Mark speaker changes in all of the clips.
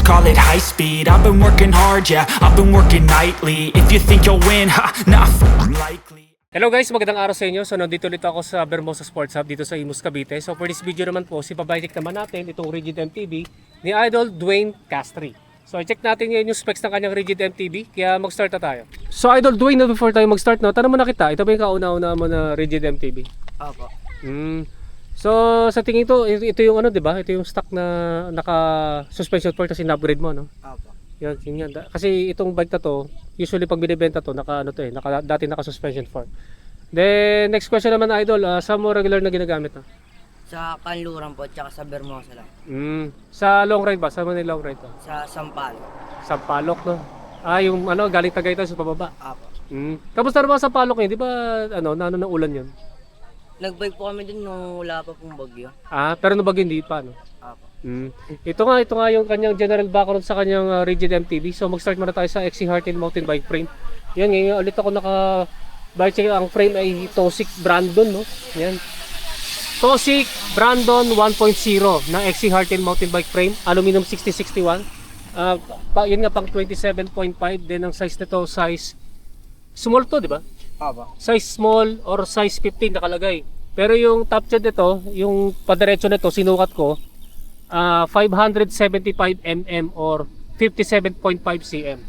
Speaker 1: call it high speed I've been working hard, yeah, I've been working nightly If you think you'll win, ha, not likely
Speaker 2: Hello guys, magandang araw sa inyo. So nandito ulit ako sa Bermosa Sports Hub dito sa Imus Cavite. So for this video naman po, si pabalik naman natin itong Rigid MTB ni Idol Dwayne Castri. So i-check natin ngayon yung specs ng kanyang Rigid MTB, kaya mag-start na tayo. So Idol Dwayne, before tayo mag-start, no, tanong mo na kita, ito ba yung kauna-una mo na Rigid MTB?
Speaker 3: Opo.
Speaker 2: Hmm. So sa tingin ko, ito, ito yung ano, 'di ba? Ito yung stock na naka suspension port kasi na-upgrade mo, no?
Speaker 3: Opo.
Speaker 2: Yan, yun yan. Kasi itong bike na to, usually pag binibenta to, naka ano to eh, naka, dati naka suspension fork. Then next question naman idol, uh, saan mo regular na ginagamit na?
Speaker 3: Sa Kanluran po, tsaka sa Bermosa lang.
Speaker 2: Mm, sa long ride ba? Mo ni long ride to?
Speaker 3: Sa Sampalo.
Speaker 2: Sa Palok no? Ah, yung ano, galing Tagaytay sa pababa.
Speaker 3: Opo.
Speaker 2: Mm. Tapos na naman sa Palok eh, di ba ano, na ano ng ulan yun?
Speaker 3: Nagbike po kami din nung wala pa pong bagyo.
Speaker 2: Ah, pero nabag hindi pa no?
Speaker 3: Opo.
Speaker 2: Mm. Ito nga, ito nga yung kanyang general background sa kanyang uh, rigid MTB. So mag-start muna tayo sa XC Hartin mountain bike frame. Yan, ngayon ulit ako naka bike check. Ang frame ay Tosic Brandon, no? Yan. Tosic Brandon 1.0 na XC Hartin mountain bike frame. Aluminum 6061. Ah, pa, yun nga pang 27.5 din ang size nito, size small to, di ba?
Speaker 3: Opo.
Speaker 2: size small or size 15 nakalagay. Pero yung top chat nito, yung padiretso nito, sinukat ko, ah 575 mm or 57.5 cm.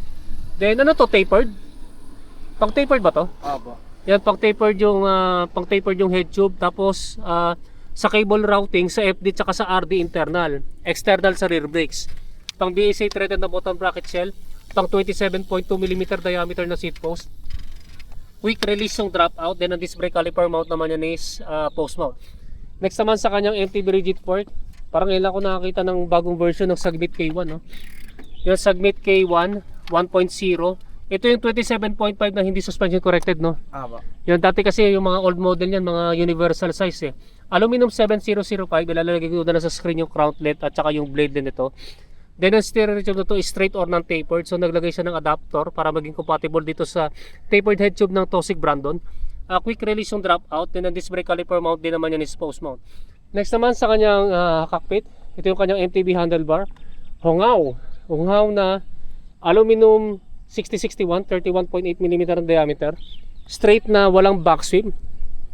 Speaker 2: Then ano to, tapered? Pang tapered ba to?
Speaker 3: Opo.
Speaker 2: Yan, pang tapered yung, ah, pang tapered yung head tube. Tapos, ah, sa cable routing, sa FD tsaka sa RD internal. External sa rear brakes. Pang BSA threaded na bottom bracket shell. Pang 27.2 mm diameter na seat post quick release yung drop out then ang disc brake caliper mount naman yan is uh, post mount. Next naman sa kanyang MTB rigid port parang lang ako nakakita ng bagong version ng Sagmit K1 no? yung Sagmit K1 1.0 ito yung 27.5 na hindi suspension corrected no?
Speaker 3: Opo.
Speaker 2: yung dati kasi yung mga old model yan mga universal size eh. Aluminum 7005 ilalagay ko na sa screen yung crownlet at saka yung blade din ito Then ang steering tube na to is straight or non-tapered. So naglagay siya ng adapter para maging compatible dito sa tapered head tube ng Tosic Brandon. Uh, quick release yung drop out. Then ang disc brake caliper mount din naman yan is post mount. Next naman sa kanyang ah, cockpit. Ito yung kanyang MTB handlebar. Hongaw. Hongaw na aluminum 6061 31.8 mm ang diameter. Straight na walang back sweep.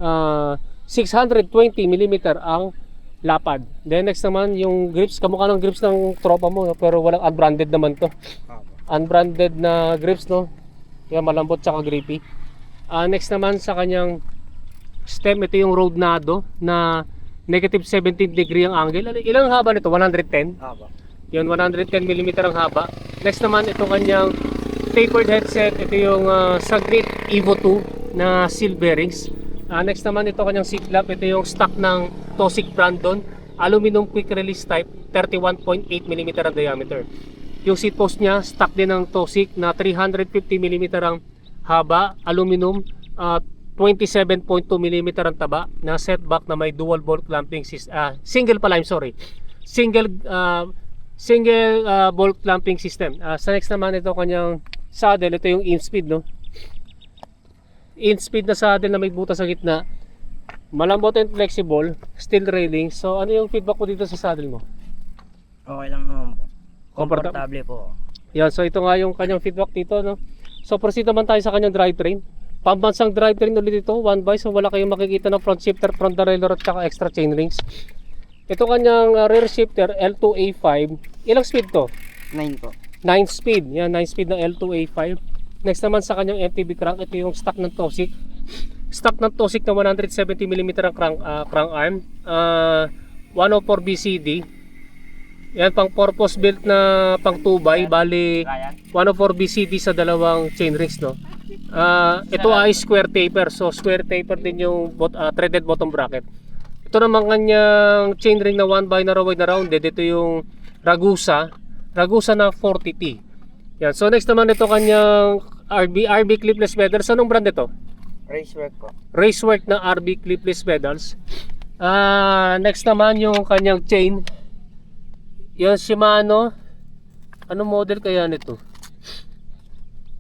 Speaker 2: Ah, 620 mm ang lapad. Then next naman yung grips, kamukha ng grips ng tropa mo no? pero walang unbranded naman to. Unbranded na grips no. Kaya malambot tsaka grippy. Ah, next naman sa kanyang stem, ito yung road nado na negative 17 degree ang angle. Ano- Ilang haba nito? 110?
Speaker 3: Opo.
Speaker 2: Yun, 110 mm ang haba. Next naman, itong kanyang tapered headset. Ito yung uh, Sagrit Evo 2 na seal bearings. Ah, next naman, ito kanyang seat flap. Ito yung stock ng Tosic Brandon. Aluminum quick release type, 31.8 mm ang diameter. Yung seat post niya, stock din ng Tosic na 350 mm ang haba, aluminum, at 27.2 mm ang taba na setback na may dual bolt clamping system. Ah, single pala, I'm sorry. Single ah, single uh, bolt clamping system. Ah, sa next naman ito kanyang saddle, ito yung in speed no. In speed na saddle na may butas sa gitna. Malambot and flexible, steel railing. So ano yung feedback mo dito sa saddle mo?
Speaker 3: Okay lang naman po.
Speaker 2: Comfortable.
Speaker 3: Komportable po.
Speaker 2: Yan, so ito nga yung kanyang feedback dito no. So proceed naman tayo sa kanyang drivetrain. Pambansang drivetrain ulit ito, one by so wala kayong makikita ng front shifter, front derailleur at saka extra chain rings. Ito kanyang uh, rear shifter L2A5. Ilang speed to?
Speaker 3: 9 po.
Speaker 2: 9 speed. Yan, 9 speed ng L2A5. Next naman sa kanyang MTB crank, ito yung stock ng Tosic. Stock ng Tosic na 170mm ang crank, ah, crank arm. Ah, 104 BCD. Yan, pang purpose built na pang 2x. Bali,
Speaker 3: Ryan?
Speaker 2: 104 BCD sa dalawang chain rings, no? Ah, ito ay square taper. So, square taper din yung bot, ah, threaded bottom bracket. Ito naman kanyang chain ring na 1 by na wide na rounded. Ito yung Ragusa. Ragusa na 40T. Yan. So, next naman ito kanyang RB, RB clipless pedals. Anong brand ito?
Speaker 3: Racework po.
Speaker 2: Racework na RB clipless pedals. Ah, next naman yung kanyang chain. Yung Shimano. Anong model kaya nito?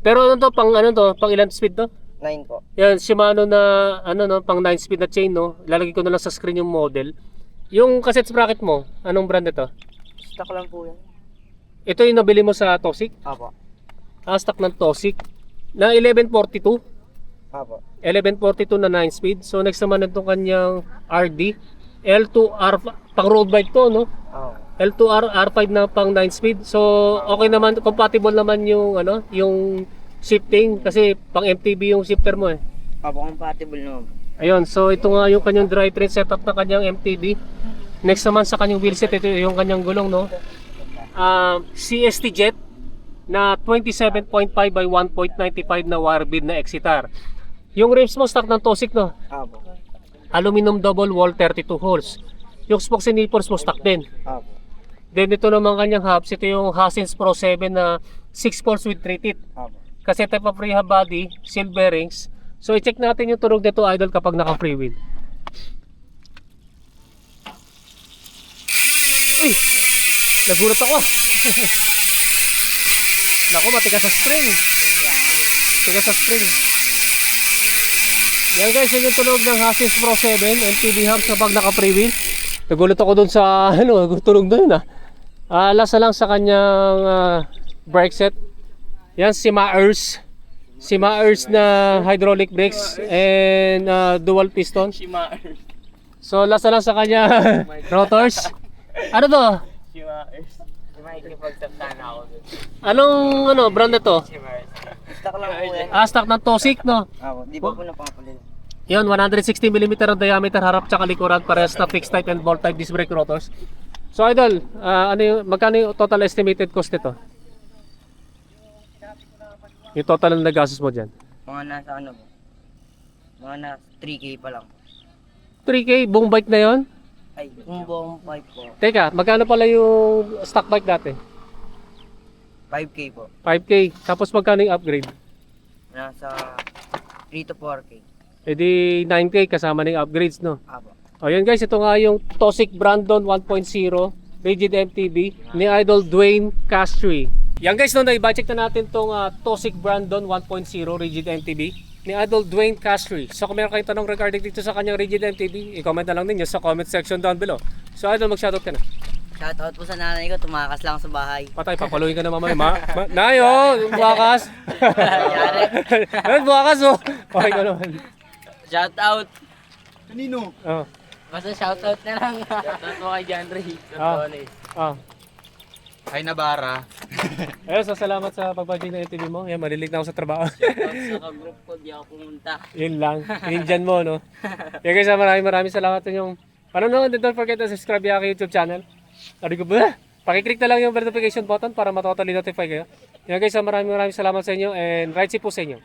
Speaker 2: Pero ano to, pang ano to, pang ilang speed to?
Speaker 3: 9 po.
Speaker 2: Yan, Shimano na ano no, pang 9 speed na chain no. Lalagay ko na lang sa screen yung model. Yung cassette bracket mo, anong brand ito?
Speaker 3: Stock lang po yan.
Speaker 2: Ito yung nabili mo sa Tosik.
Speaker 3: Opo.
Speaker 2: Ah, stock ng Tosik. Na 1142.
Speaker 3: Opo.
Speaker 2: 1142 na 9 speed. So next naman itong kanyang RD. L2R, pang road bike to, no?
Speaker 3: Oo.
Speaker 2: L2R R5 na pang 9 speed. So okay naman, compatible naman yung ano, yung shifting kasi pang MTB yung shifter mo eh.
Speaker 3: Opo, compatible naman.
Speaker 2: Ayun, so ito nga yung kanyang drivetrain setup ng kanyang MTB. Next naman sa kanyang wheelset, ito yung kanyang gulong, no? Ah, CST Jet na 27.5 by 1.95 na wire bead na Exitar. Yung rims mo stock ng Tosik, no?
Speaker 3: Opo.
Speaker 2: Aluminum double wall 32 holes. Yung spokes and nipples mo stock din.
Speaker 3: Opo.
Speaker 2: Then ito naman kanyang hubs, ito yung Hassins Pro 7 na 6 poles with 3 teeth.
Speaker 3: Opo.
Speaker 2: Kasi type of rehab body, seal bearings. So i-check natin yung tunog nito idol kapag naka free wheel. Uy! Nagulat ako. Naku, matigas sa spring. Tigas sa spring. Yan guys, yun yung tunog ng Hassins Pro 7 MTB hubs kapag naka free wheel. Nagulat ako dun sa ano, tunog na yun ah. Ah, lasa lang sa kanyang ah, brake set. Yan si Maers. Si Maers na hydraulic brakes and uh, dual piston. So lasa lang sa kanya rotors. Ano to?
Speaker 3: Makikipagsaktana ako dun.
Speaker 2: Anong ano brand na to?
Speaker 3: Stock lang po yan.
Speaker 2: Ah, stock ng Tosik no.
Speaker 3: Opo, di ba po napapalit?
Speaker 2: Yun, 160mm ang diameter harap tsaka likuran parehas na fixed type and bolt type disc brake rotors. So idol, ah, ano yung magkano yung total estimated cost nito? Yung total na nagastos mo diyan.
Speaker 3: Mga nasa ano po? Mga nasa 3K pa lang.
Speaker 2: 3K buong bike na 'yon?
Speaker 3: Ay, kung buong 5 po,
Speaker 2: Teka, magkano pala yung stock bike dati?
Speaker 3: 5K po.
Speaker 2: 5K. Tapos magkano yung upgrade?
Speaker 3: Nasa 3 to 4K.
Speaker 2: E di 9K kasama yung upgrades, no?
Speaker 3: Opo.
Speaker 2: O yan guys, ito nga yung Tosik Brandon 1.0 Rigid MTB ni Idol Dwayne Castry. Yan guys, no, na-budget na natin tong ah, Tosik Brandon 1.0 Rigid MTB ni Idol Dwayne Castry. So kung meron kayong tanong regarding dito sa kanyang Rigid MTB, i-comment na lang ninyo sa comment section down below. So Idol, mag-shoutout ka na.
Speaker 3: Shoutout po sa nanay ko, tumakas lang sa bahay.
Speaker 2: Patay, papaluin ka na mamaya. Ma, ma, nayo, buwakas.
Speaker 3: Yari.
Speaker 2: Buwakas oh. Okay ka naman.
Speaker 3: Shoutout!
Speaker 2: Oh.
Speaker 3: Basta shoutout na lang. Shoutout mo kay John Ray.
Speaker 2: Ah. Ah.
Speaker 4: Hi Nabara.
Speaker 2: Ayun, so salamat sa pagbajing ng MTV mo. Yan, malilig na ako sa trabaho.
Speaker 3: Shoutout sa group ko, di ako pumunta.
Speaker 2: Yun lang. Dyan mo, no? Yan guys, maraming maraming salamat sa inyong panonood. And don't forget to subscribe yung aking YouTube channel. Sabi ko ba? Pakiclick na lang yung notification button para matotally notify kayo. Yan guys, maraming maraming salamat sa inyo and right safe po sa inyo.